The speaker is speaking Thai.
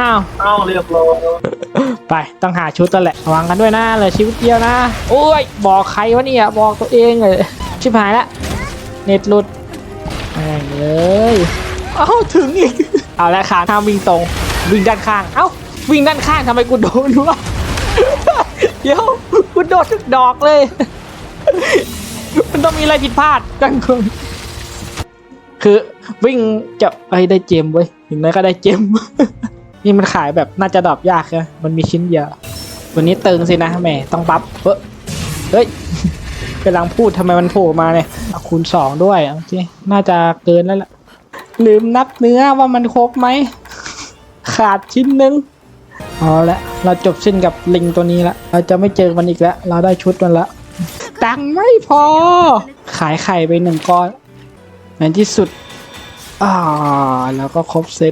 อ้าวเอ้าเรียบร้อยไปต้องหาชุดแล้วแหละระวังกันด้วยนะเลยชีวิตเดียวนะโอ้ยบอกใครวะเนี่ยบอกตัวเองเลยชิบหายละเน็ตหลุดอะไรเลยเอ้าถึงอีกเอาละขาห้ามวิ่งตรงวิ่งด้านข้างเอ้าวิ่งด้านข้างทำไมกูโดนวะเดี๋ยวกูโดนทุกดอกเลย มันต้องมีอะไรผิดพลาดกันคนคือวิ่งจะไอ้ได้เจมเว้ยถึงนั้นก็ได้เจม นี่มันขายแบบน่าจะดรอปยากนะมันมีชิ้นเดียววันนี้ตึงสินะแหมต้องบัฟเฮ้ยเฮ้ยกำลังพูดทำไมมันโผล่มาเนี่ยคูณสองด้วยเอาสิน่าจะเกินแล้วล่ะลืมนับเนื้อว่ามันครบไหม ขาดชิ้นหนึ่งเอาละเราจบสิ้นกับลิงตัวนี้ละเราจะไม่เจอมันอีกแล้วเราได้ชุดมันละตังค์ไม่พอ ขายไข่ไปหนึ่งก้อนในที่สุดอ่าแล้วก็ครบเซต